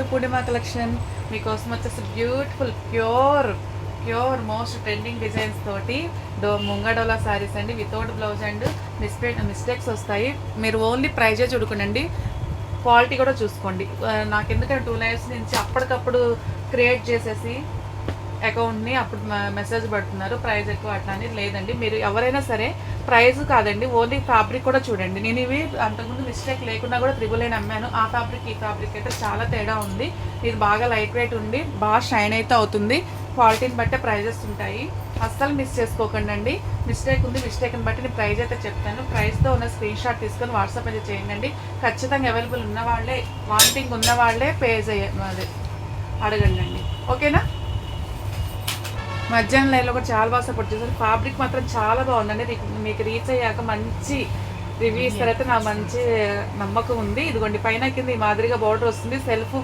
పూర్ణిమ collection మీకోసం వచ్చేసి beautiful pure pure most trending designs తోటి డో ముంగడోలా శారీస్ అండి వితౌట్ బ్లౌజ్ అండ్ మిస్పే మిస్టేక్స్ వస్తాయి. మీరు ఓన్లీ ప్రైజే చూడుకోండి క్వాలిటీ కూడా చూసుకోండి. నాకు ఎందుకంటే టూ లైఫ్స్ నుంచి అప్పటికప్పుడు క్రియేట్ చేసేసి అకౌంట్ని అప్పుడు మెసేజ్ పెడుతున్నారు. ప్రైస్ ఎక్కువ అట్లా అని. లేదండి. మీరు ఎవరైనా సరే ప్రైస్ కాదండి. ఓన్లీ ఫ్యాబ్రిక్ కూడా చూడండి. నేను ఇవి అంతకుముందు మిస్టేక్ లేకుండా కూడా త్రిబుల్ అయిన అమ్మాను. ఆ ఫ్యాబ్రిక్ ఈ ఫ్యాబ్రిక్ అయితే చాలా తేడా ఉంది. ఇది బాగా లైట్ వెయిట్ ఉండి బాగా షైన్ అయితే అవుతుంది. క్వాలిటీని బట్టే ప్రైజెస్ ఉంటాయి. అస్సలు మిస్ చేసుకోకండి అండి. మిస్టేక్ ఉంది. మిస్టేక్ని బట్టి నేను ప్రైజ్ అయితే చెప్తాను. ప్రైస్తో ఉన్న స్క్రీన్ షాట్ తీసుకొని వాట్సాప్ అయితే చేయండి. ఖచ్చితంగా అవైలబుల్ ఉన్న వాళ్ళే వాంటింగ్ ఉన్న వాళ్ళే పే చేయ అదే అడగండి అండి. ఓకేనా? మధ్యాహ్నం లైన్లో కూడా చాలా బాగా సపోర్ట్ చేశారు. ఫ్యాబ్రిక్ మాత్రం చాలా బాగుందండి. మీకు రీచ్ అయ్యాక మంచి రివ్యూ ఇస్తారైతే నాకు మంచి నమ్మకం ఉంది. ఇదిగోండి పైన కింద ఈ మాదిరిగా బార్డర్ వస్తుంది. సెల్ఫ్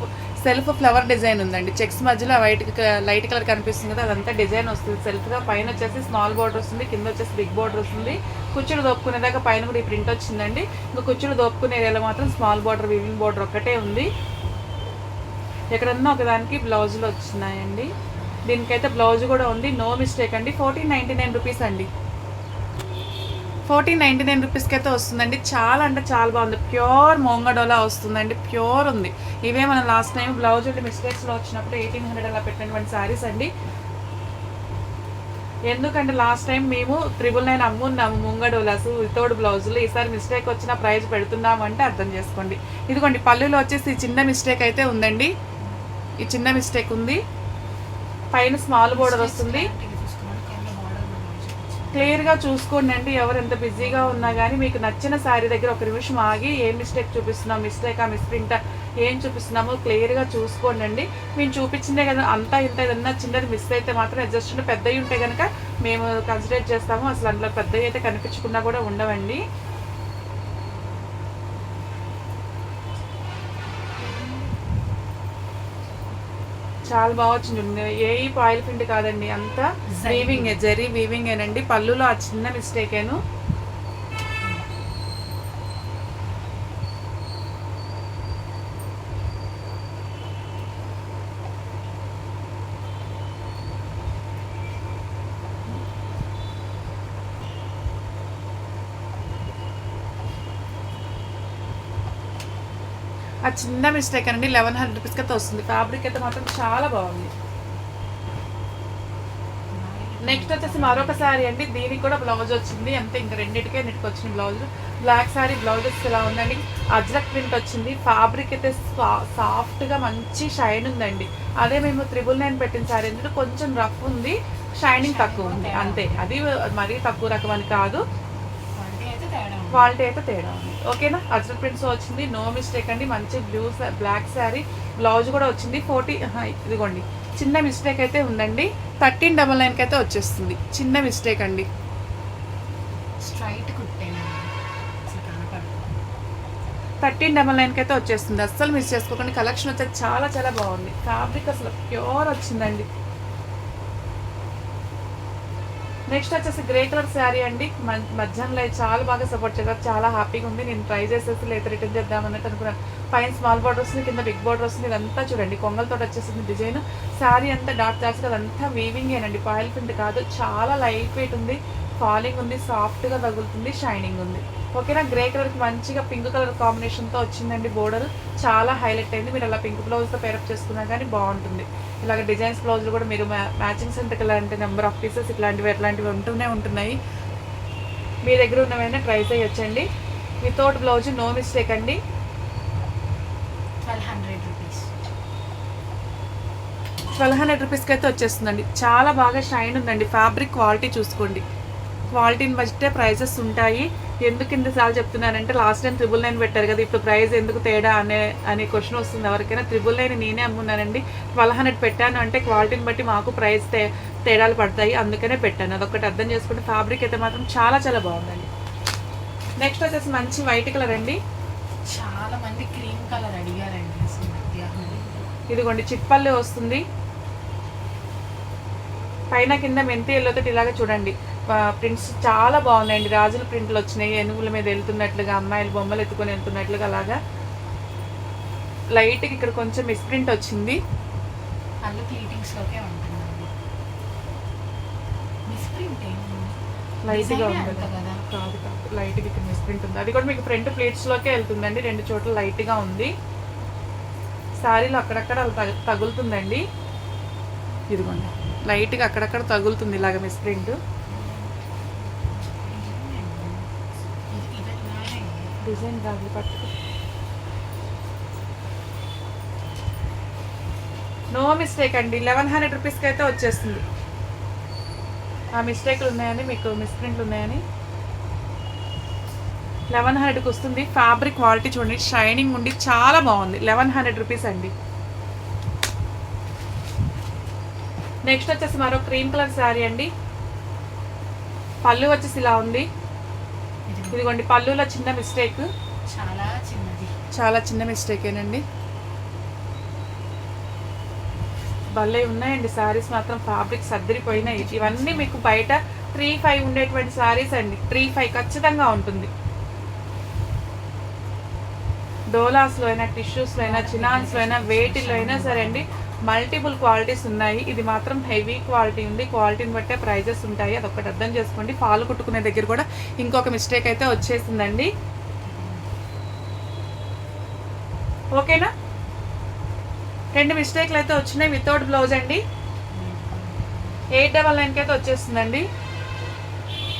సెల్ఫ్ ఫ్లవర్ డిజైన్ ఉందండి. చెక్స్ మధ్యలో వైట్ లైట్ కలర్ కనిపిస్తుంది కదా అదంతా డిజైన్ వస్తుంది. సెల్ఫ్గా పైన వచ్చేసి స్మాల్ బార్డర్ వస్తుంది. కింద వచ్చేసి బిగ్ బార్డర్ వస్తుంది. కుచ్చులు దోపుకునేదాకా పైన కూడా ఈ ప్రింట్ వచ్చిందండి. ఇంకా కుచ్చులు దోపుకునే ఏరియాలో మాత్రం స్మాల్ బార్డర్ వివింగ్ బార్డర్ ఒక్కటే ఉంది. ఎక్కడన్నా ఒకదానికి బ్లౌజులు వచ్చినాయండి. దీనికైతే బ్లౌజ్ కూడా ఉంది. నో మిస్టేక్ అండి. ఫోర్టీన్ నైంటీ నైన్ రూపీస్ అండి. ఫోర్టీన్ నైంటీ నైన్ రూపీస్కి అయితే వస్తుందండి. చాలా అంటే చాలా బాగుంది. ప్యూర్ మోంగడోలా వస్తుందండి. ప్యూర్ ఉంది. ఇవే మనం లాస్ట్ టైం బ్లౌజ్ అంటే మిస్టేక్స్లో వచ్చినప్పుడు ఎయిటీన్ హండ్రెడ్ అలా పెట్టినటువంటి శారీస్ అండి. ఎందుకంటే లాస్ట్ టైం మేము త్రిబుల్ నైన్ అమ్మున్నాము ముంగడోలాస్ వితౌట్ బ్లౌజులు. ఈసారి మిస్టేక్ వచ్చిన ప్రైస్ పెడుతున్నాము అంటే అర్థం చేసుకోండి. ఇదిగోండి పళ్ళులో వచ్చేసి ఈ చిన్న మిస్టేక్ అయితే ఉందండి. ఈ చిన్న మిస్టేక్ ఉంది. పైన స్మాల్ బోర్డర్ వస్తుంది. క్లియర్గా చూసుకోండి అండి ఎవరు ఎంత బిజీగా ఉన్నా కానీ మీకు నచ్చిన శారీ దగ్గర ఒక నిమిషం ఆగి ఏ మిస్టేక్ చూపిస్తున్నాం మిస్టేక్ ఆ మిస్ప్రింట్ ఏం చూపిస్తున్నామో క్లియర్గా చూసుకోండి అండి. మేము చూపించిందే కదా అంతా ఇంత ఏదన్నా చిన్నది మిస్ అయితే మాత్రం అడ్జస్ట్ పెద్దవి ఉంటే కనుక మేము కన్సిడర్ చేస్తాము. అసలు అందులో పెద్దవి అయితే కనిపించకుండా కూడా ఉండవండి. చాలా బాగా వచ్చింది. ఏ ఆయిల్ పిండి కాదండి అంతా వీవింగ్ జరీ వీవింగ్ ఏనండి. పళ్ళులో ఆ చిన్న మిస్టేక్ ఆ చిన్న మిస్టేక్ అండి లెవెన్ హండ్రెడ్ రూపీస్కి అయితే వస్తుంది. ఫ్యాబ్రిక్ అయితే మాత్రం చాలా బాగుంది. నెక్స్ట్ వచ్చేసి మరొక శారీ అండి. దీనికి కూడా బ్లౌజ్ వచ్చింది. అంతే ఇంకా రెండింటికే నెట్కి వచ్చిన బ్లౌజ్ బ్లాక్ శారీ బ్లౌజ్ వచ్చి ఇలా ఉందండి. అజ్రక్ ప్రింట్ వచ్చింది. ఫ్యాబ్రిక్ అయితే సాఫ్ట్గా మంచి షైన్ ఉందండి. అదే మేము త్రిబుల్ నైన్ పెట్టిన శారీ ఎందుకంటే కొంచెం రఫ్ ఉంది షైనింగ్ తక్కువ ఉంది. అంతే. అది మరీ తక్కువ రకం అని కాదు. క్వాలిటీ అయితే తేడా ఉంది. ఓకేనా? అజ్రక్ ప్రింట్స్ వచ్చింది. నో మిస్టేక్ అండి. మంచి బ్లూ బ్లాక్ శారీ బ్లౌజ్ కూడా వచ్చింది. ఫోర్టీ ఇదిగోండి. చిన్న మిస్టేక్ అయితే ఉందండి. థర్టీన్ డబల్ నైన్కి అయితే వచ్చేస్తుంది. చిన్న మిస్టేక్ అండి. స్ట్రైట్ థర్టీన్ డబల్ నైన్కి అయితే వచ్చేస్తుంది. అస్సలు మిస్ చేసుకోకండి. కలెక్షన్ వచ్చేది చాలా చాలా బాగుంది. ఫ్యాబ్రిక్ అసలు ప్యూర్ వచ్చిందండి. నెక్స్ట్ వచ్చేసి గ్రే కలర్ శారీ అండి. మ- మధ్యాహ్నంలో చాలా బాగా సపోర్ట్ చేశారు. చాలా హ్యాపీగా ఉంది. నేను ట్రై చేసేసి లేదా రిటర్న్ చేద్దామన్నట్టు అనుకున్నాను పైన స్మాల్ బార్డర్ వస్తుంది కింద బిగ్ బార్డర్ వస్తుంది. ఇదంతా చూడండి. కొంగలతో వచ్చేసింది డిజైన్ శారీ అంతా డాట్ డాట్స్ అదంతా వీవింగ్ ఏనండి పాయిల్ ప్రింట్ కాదు. చాలా లైట్ వెయిట్ ఉంది. ఫాలింగ్ ఉంది. సాఫ్ట్గా తగులుతుంది. షైనింగ్ ఉంది. ఓకేనా? గ్రే కలర్కి మంచిగా పింక్ కలర్ కాంబినేషన్తో వచ్చిందండి బోర్డర్ చాలా హైలైట్ అయింది. మీరు అలా పింక్ బ్లౌజ్తో పేరప్ చేసుకున్నా కానీ బాగుంటుంది. ఇలాగ డిజైన్స్ బ్లౌజులు కూడా మీరు మ్యాచింగ్ సెంటర్కి ఇలాంటి నెంబర్ ఆఫ్ పీసెస్ ఇట్లాంటివి అట్లాంటివి ఉంటూనే ఉంటున్నాయి. మీ దగ్గర ఉన్నవైనా ట్రై చేయొచ్చండి. వితౌట్ బ్లౌజ్ నో మిస్టేక్ అండి. Twelve hundred rupees twelve hundred రూపీస్కి అయితే వచ్చేస్తుందండి. చాలా బాగా షైన్ ఉందండి. ఫ్యాబ్రిక్ క్వాలిటీ చూసుకోండి. క్వాలిటీని బట్టే ప్రైజెస్ ఉంటాయి. ఎందుకు ఇంతసార్లు చెప్తున్నానంటే లాస్ట్ టైం త్రిబుల్ నైన్ పెట్టారు కదా ఇప్పుడు ప్రైస్ ఎందుకు తేడా అనే అనే క్వశ్చన్ వస్తుంది ఎవరికైనా. త్రిబుల్ నైన్ నేనే అమ్మున్నానండి. ట్వెల్వ్ హండ్రెడ్ పెట్టాను అంటే క్వాలిటీని బట్టి మాకు ప్రైస్ తే తేడాలు పడతాయి. అందుకనే పెట్టాను. అదొకటి అర్థం చేసుకుంటే ఫ్యాబ్రిక్ అయితే మాత్రం చాలా చాలా బాగుందండి. నెక్స్ట్ వచ్చేసి మంచి వైట్ కలర్ అండి. చాలా మంది క్రీమ్ కలర్ అడిగారండి ఇదిగోండి చిట్పల్లి వస్తుంది. పైన కింద మెంతి ఎల్లోతో ఇలాగ చూడండి. ప్రింట్స్ చాలా బాగున్నాయండి. రాజుల ప్రింట్లు వచ్చినాయి. ఏనుగుల మీద వెళ్తున్నట్లుగా అమ్మాయిలు బొమ్మలు ఎత్తుకొని వెళ్తున్నట్లుగా అలాగా. లైట్గా ఇక్కడ కొంచెం మిస్ప్రింట్ వచ్చింది. ఉంటుందండి. మిస్ప్రింట్ లైట్గా ఉంది? కదా లైట్గా ఇక్కడ మిస్ప్రింట్ ఉంది. అది కూడా మీకు ఫ్రంట్ ప్లేట్స్లోకే వెళ్తుందండి. రెండు చోట్ల లైట్గా ఉంది. శారీలో అక్కడక్కడ తగులుతుందండి. ఇదిగోండి. లైట్గా అక్కడక్కడ తగులుతుంది ఇలాగ మిస్ప్రింట్ ఇది ఇది ఇలానే డిజైన్ కాదు పట్టుకు. నో మిస్టేక్ అండి. లెవెన్ హండ్రెడ్ రూపీస్కి అయితే వచ్చేస్తుంది. ఆ మిస్టేక్లు ఉన్నాయని మీకు మిస్ప్రింట్లు ఉన్నాయని. లెవెన్ హండ్రెడ్కి వస్తుంది. ఫ్యాబ్రిక్ క్వాలిటీ చూడండి. షైనింగ్ ఉండి చాలా బాగుంది. లెవెన్ హండ్రెడ్ రూపీస్ అండి. నెక్స్ట్ వచ్చేసి మరో క్రీమ్ కలర్ శారీ అండి. పళ్ళు వచ్చేసి ఇలా ఉంది. ఇదిగోండి పళ్ళులో చిన్న మిస్టేక్. చాలా చిన్నది. చాలా చిన్న మిస్టేకేనండి భలే ఉన్నాయండి శారీస్ మాత్రం ఫ్యాబ్రిక్ సర్దిరిపోయినాయి ఇవన్నీ మీకు బయట త్రీ ఫైవ్ ఉండేటువంటి శారీస్ అండి. త్రీ ఫైవ్ ఖచ్చితంగా ఉంటుంది. డోలాస్లో అయినా టిష్యూస్లో అయినా చినాన్స్లో అయినా వేటిలో అయినా సరే అండి మల్టిపుల్ క్వాలిటీస్ ఉన్నాయి. ఇది మాత్రం హెవీ క్వాలిటీ ఉంది. క్వాలిటీని బట్టే ప్రైజెస్ ఉంటాయి. అదొకటి అర్థం చేసుకోండి. పాలు కుట్టుకునే దగ్గర కూడా ఇంకొక మిస్టేక్ అయితే వచ్చేసిందండి. ఓకేనా? రెండు మిస్టేక్లు అయితే వచ్చినాయి వితౌట్ బ్లౌజ్ అండి. ఎయిట్ డబల్ నైన్కి అయితే వచ్చేస్తుందండి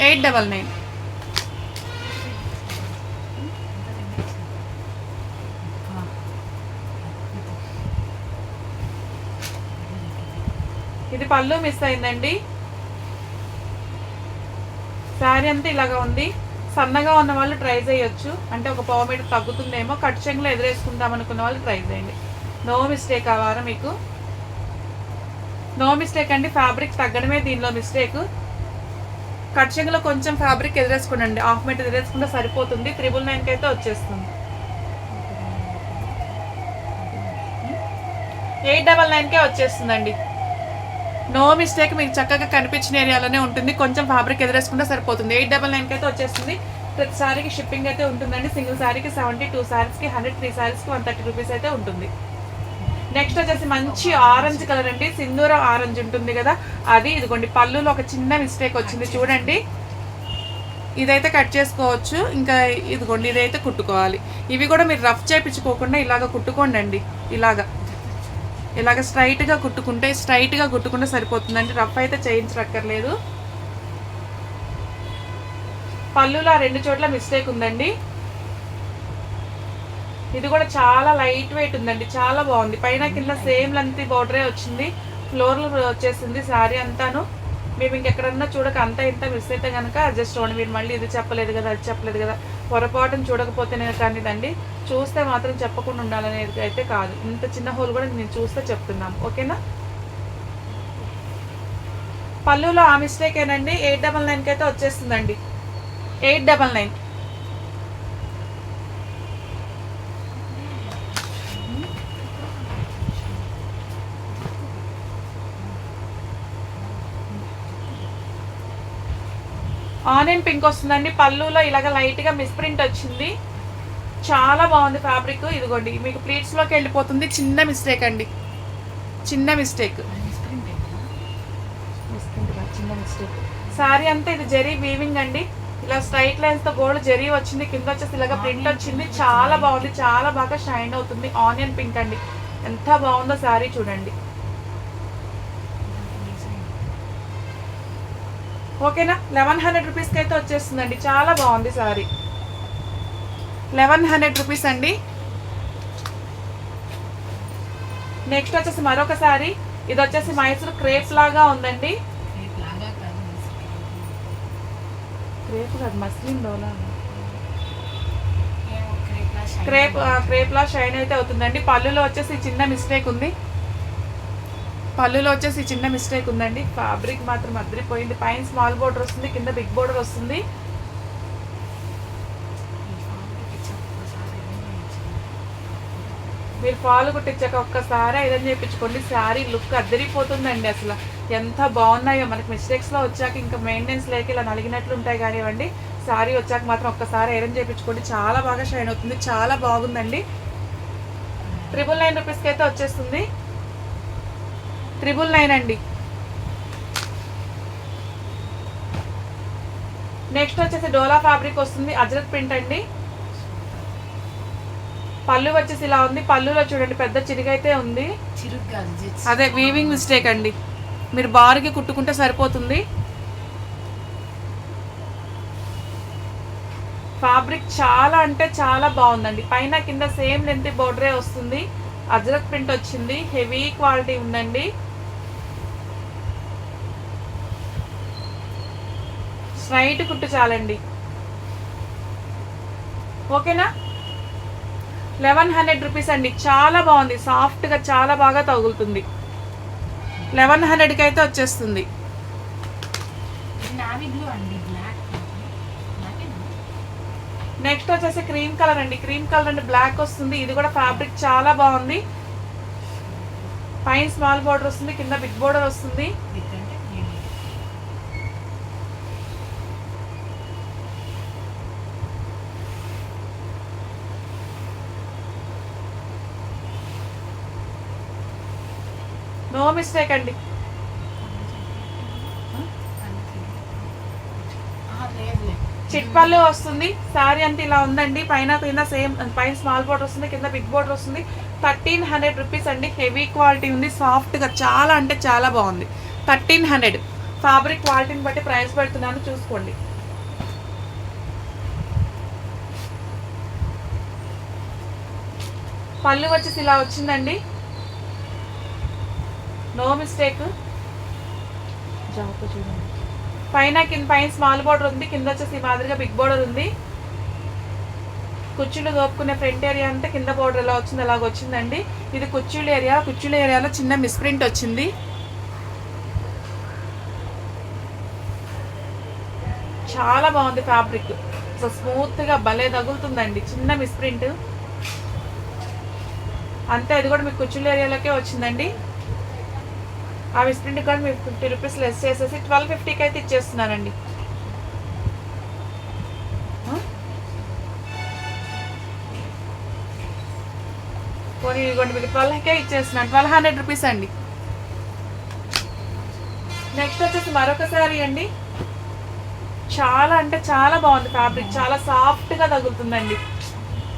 ఎయిట్ డబల్ నైన్. పళ్ళు మిస్ అయిందండి. శారీ అంతా ఇలాగా ఉంది. సన్నగా ఉన్న వాళ్ళు ట్రై చేయొచ్చు. అంటే ఒక పావు మీటర్ తగ్గుతుందేమో కట్ చెంగులో ఎదురేసుకుందాం అనుకున్న వాళ్ళు ట్రై చేయండి. నో మిస్టేక్ వారం మీకు. నో మిస్టేక్ అండి ఫ్యాబ్రిక్ తగ్గడమే దీనిలో మిస్టేక్. కట్ చెంగులో కొంచెం ఫ్యాబ్రిక్ ఎదురేసుకోండి హాఫ్ మీటర్ ఎదురేసుకుంటే సరిపోతుంది. త్రిబుల్ నైన్కి అయితే వచ్చేస్తుంది. ఎయిట్ డబల్ నైన్కే వచ్చేస్తుందండి. నో మిస్టేక్ మీకు చక్కగా కనిపించిన ఏరియాలోనే ఉంటుంది. కొంచెం ఫ్యాబ్రిక్ ఎదురేసుకుంటే సరిపోతుంది. ఎయిట్ డబల్ నైన్కి అయితే వచ్చేస్తుంది. ప్రతి సారీకి షిప్పింగ్ అయితే ఉంటుందండి. సింగిల్ సారీకి సెవెంటీ టూ సారీస్కి హండ్రెడ్ త్రీ సారీస్కి వన్ థర్టీ రూపీస్ అయితే ఉంటుంది. నెక్స్ట్ వచ్చేసి మంచి ఆరెంజ్ కలర్ అండి. సింధూర ఆరెంజ్ ఉంటుంది కదా. అది ఇదిగోండి పళ్ళులో ఒక చిన్న మిస్టేక్ వచ్చింది చూడండి. ఇదైతే కట్ చేసుకోవచ్చు. ఇంకా ఇదిగోండి ఇదైతే కుట్టుకోవాలి. ఇవి కూడా మీరు రఫ్ చేపించుకోకుండా ఇలాగ కుట్టుకోండి అండి ఇలాగ. ఇలాగ స్ట్రైట్గా కుట్టుకుంటే స్ట్రైట్గా కుట్టుకుంటే సరిపోతుందండి. రఫ్ అయితే చేయించక్కర్లేదు పళ్ళులో ఆ రెండు చోట్ల మిస్టేక్ ఉందండి. ఇది కూడా చాలా లైట్ వెయిట్ ఉందండి. చాలా బాగుంది. పైన కింద సేమ్ లెంత్ బోర్డరే వచ్చింది. ఫ్లోర్లో వచ్చేసింది శారీ అంతాను. మేము ఇంకెక్కడన్నా చూడక అంతా ఇంత మిస్ అయితే కనుక అడ్జస్ట్ అవ్వండి మీరు మళ్ళీ ఇది చెప్పలేదు కదా అది చెప్పలేదు కదా. పొరపాటును చూడకపోతేనే కానిదండి. చూస్తే మాత్రం చెప్పకుండా ఉండాలనేది అయితే కాదు. ఇంత చిన్న హోల్ కూడా నేను చూస్తే చెప్తున్నాం. ఓకేనా? పళ్ళులో ఆ మిస్టేక్ ఏనండి? ఎయిట్ డబల్ నైన్కి అయితే వచ్చేస్తుందండి. Eight double nine. Onion pink వస్తుందండి. పళ్ళులో ఇలాగ లైట్గా మిస్ప్రింట్ వచ్చింది. చాలా బాగుంది ఫ్యాబ్రిక్ ఇదిగోండి మీకు ప్లీట్స్లోకి వెళ్ళిపోతుంది. చిన్న మిస్టేక్ అండి. చిన్న మిస్టేక్ చిన్న మిస్టేక్ శారీ అంతా ఇది జరీ వీవింగ్ అండి. ఇలా స్ట్రైట్ లైన్స్తో గోల్డ్ జరీ వచ్చింది. కింద వచ్చేసి ఇలాగ ప్రింట్ వచ్చింది. చాలా బాగుంది. చాలా బాగా షైన్ అవుతుంది. ఆనియన్ పింక్ అండి. ఎంత బాగుందో శారీ చూడండి. ఓకేనా? లెవెన్ హండ్రెడ్ రూపీస్కి అయితే వచ్చేస్తుందండి. చాలా బాగుంది శారీ లెవెన్ హండ్రెడ్ రూపీస్ అండి. నెక్స్ట్ వచ్చేసి మరొక శారీ ఇది వచ్చేసి మైసూర్ క్రేప్ లాగా ఉందండి. క్రేప్ కాదు మస్లిన్ డోలా క్రేప్ లా షైన్ క్రేప్ ఆ, క్రేప్ లా షైన్ అయితే అవుతుందండి. పళ్ళులో వచ్చేసి చిన్న మిస్టేక్ ఉంది. పళ్ళులో వచ్చేసి చిన్న మిస్టేక్ ఉందండి. ఫ్యాబ్రిక్ మాత్రం అదిరిపోయింది. పైన స్మాల్ బోర్డర్ వస్తుంది కింద బిగ్ బోర్డర్ వస్తుంది. మీరు ఫాల్ కుట్టించాక ఒక్కసారి ఐరన్ చేయించుకోండి. శారీ లుక్ అద్దరిపోతుందండి అసలు. ఎంత బాగున్నాయో. మనకి మిస్టేక్స్లో వచ్చాక ఇంకా మెయింటెనెన్స్ లేక ఇలా నలిగినట్లు ఉంటాయి కానివ్వండి. శారీ వచ్చాక మాత్రం ఒక్కసారి ఐరన్ చేయించుకోండి. చాలా బాగా షైన్ అవుతుంది. చాలా బాగుందండి. త్రిబుల్ నైన్ రూపీస్కి అయితే వచ్చేస్తుంది. త్రిబుల్ నైన్ అండి. నెక్స్ట్ వచ్చేసి డోలా ఫ్యాబ్రిక్ వస్తుంది. అజరత్ ప్రింట్ అండి. పళ్ళు వచ్చేసి ఇలా ఉంది. పళ్ళులో చూడండి పెద్ద చిరుగైతే ఉంది. అదే వీవింగ్ మిస్టేక్ అండి. మీరు బారుకి కుట్టుకుంటే సరిపోతుంది. ఫ్యాబ్రిక్ చాలా అంటే చాలా బాగుందండి. పైన కింద సేమ్ లెంత్ బోర్డరే వస్తుంది. అజ్రక్ ప్రింట్ వచ్చింది. హెవీ క్వాలిటీ ఉందండి. స్ట్రైట్ కుట్టు చాలండి. ఓకేనా? లెవెన్ హండ్రెడ్ రూపీస్ అండి. చాలా బాగుంది. సాఫ్ట్గా చాలా బాగా తగులుతుంది. లెవెన్ హండ్రెడ్కి అయితే వచ్చేస్తుంది నెక్స్ట్ వచ్చేసి క్రీమ్ కలర్ అండి. క్రీమ్ కలర్ అండి బ్లాక్ వస్తుంది. ఇది కూడా ఫ్యాబ్రిక్ చాలా బాగుంది. పైన స్మాల్ బార్డర్ వస్తుంది. కింద బిగ్ బార్డర్ వస్తుంది విత్ అంటే నేను నో మిస్టేక్ అండి. లేదు చిట్ పళ్ళు వస్తుంది శారీ అంతా ఇలా ఉందండి. పైన కింద సేమ్ పైన స్మాల్ బోర్డర్ వస్తుంది కింద బిగ్ బోర్డర్ వస్తుంది. థర్టీన్ హండ్రెడ్ రూపీస్ అండి. హెవీ క్వాలిటీ ఉంది సాఫ్ట్గా చాలా అంటే చాలా బాగుంది. Thirteen hundred. ఫ్యాబ్రిక్ క్వాలిటీని బట్టి ప్రైస్ పెడుతున్నాను చూసుకోండి. పళ్ళు వచ్చేసి ఇలా వచ్చిందండి. నో మిస్టేక్ పైన కింద పైన స్మాల్ బార్డర్ ఉంది. కింద వచ్చేసి ఈ మాదిరిగా బిగ్ బోర్డర్ ఉంది. కుర్చీలు దోపుకునే ఫ్రంట్ ఏరియా అంతా కింద బార్డర్ ఎలా వచ్చింది అలాగ వచ్చిందండి. ఇది కుర్చీలు ఏరియా కుర్చీలు ఏరియాలో చిన్న మిస్ప్రింట్ వచ్చింది. చాలా బాగుంది ఫ్యాబ్రిక్ సో స్మూత్గా భలే తగులుతుందండి. చిన్న మిస్ప్రింట్ అంతే అది కూడా మీకు కుర్చీలు ఏరియాలోకే వచ్చిందండి. ఆ మిస్ప్రింట్ కూడా మీకు ఫిఫ్టీ రూపీస్ లెస్ చేసేసి ట్వెల్వ్ ఫిఫ్టీకి అయితే ఇచ్చేస్తున్నానండి? పోనీ ఇదిగోండి మీకు ట్వెల్వ్కే ఇచ్చేస్తున్నాను ట్వెల్వ్ హండ్రెడ్ రూపీస్ అండి. నెక్స్ట్ వచ్చేసి మరొక శారీ అండి. చాలా అంటే చాలా బాగుంది ఫ్యాబ్రిక్ చాలా సాఫ్ట్గా తగులుతుందండి.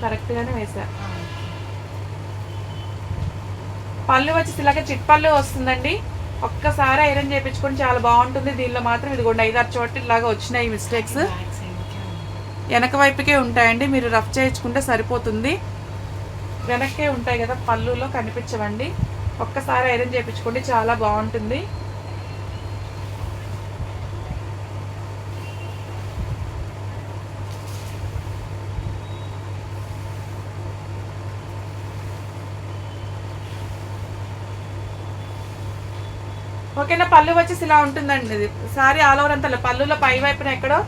కరెక్ట్గానే వేసా పళ్ళు వచ్చేసి ఇలాగే చిట్ పళ్ళు వస్తుందండి. ఒక్కసారి ఐరన్ చేయించుకొని చాలా బాగుంటుంది. దీనిలో మాత్రం ఇదిగోండి ఐదారు చోట్ల ఇలాగా వచ్చినాయి మిస్టేక్స్. వెనక వైపుకే ఉంటాయండి మీరు రఫ్ చేయించుకుంటే సరిపోతుంది. వెనక్కే ఉంటాయి కదా పళ్ళులో కనిపించవండి. ఒక్కసారి ఐరన్ చేయించుకోండి చాలా బాగుంటుంది. ఓకేనా పళ్ళు వచ్చేసి ఇలా ఉంటుందండి ఇది. సారీ ఆల్ ఓవర్ అంతా పళ్ళులో పై వైపున ఎక్కడో.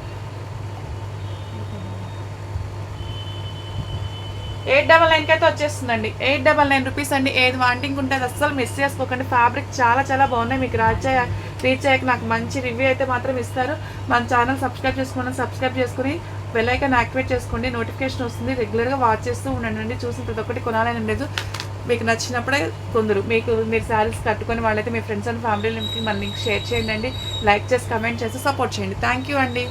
ఎయిట్ డబల్ నైన్కి అయితే వచ్చేస్తుందండి. ఎయిట్ డబల్ నైన్ రూపీస్ అండి. ఏది వాంటింగ్ ఉంటే అస్సలు మిస్ చేసుకోకండి. ఫ్యాబ్రిక్ చాలా చాలా బాగున్నాయి. మీకు రీచ్ అయ్యా రీచ్ అయ్యాక నాకు మంచి రివ్యూ అయితే మాత్రం ఇస్తారు. మన ఛానల్ సబ్స్క్రైబ్ చేసుకోండి సబ్స్క్రైబ్ చేసుకుని బెల్ ఐకాన్ యాక్టివేట్ చేసుకోండి. నోటిఫికేషన్ వస్తుంది. రెగ్యులర్గా వాచ్ చేస్తూ ఉండండి. చూసిన ప్రతి ఒక్కటి కొనాలని లేదు. మీకు నచ్చినప్పుడే కొందరు మీకు మీరు శారీస్ కట్టుకొని వాళ్ళైతే మీ ఫ్రెండ్స్ అండ్ ఫ్యామిలీ మన లింక్ షేర్ చేయండి లైక్ చేసి కమెంట్ చేసి సపోర్ట్ చేయండి. థ్యాంక్ యూ అండి.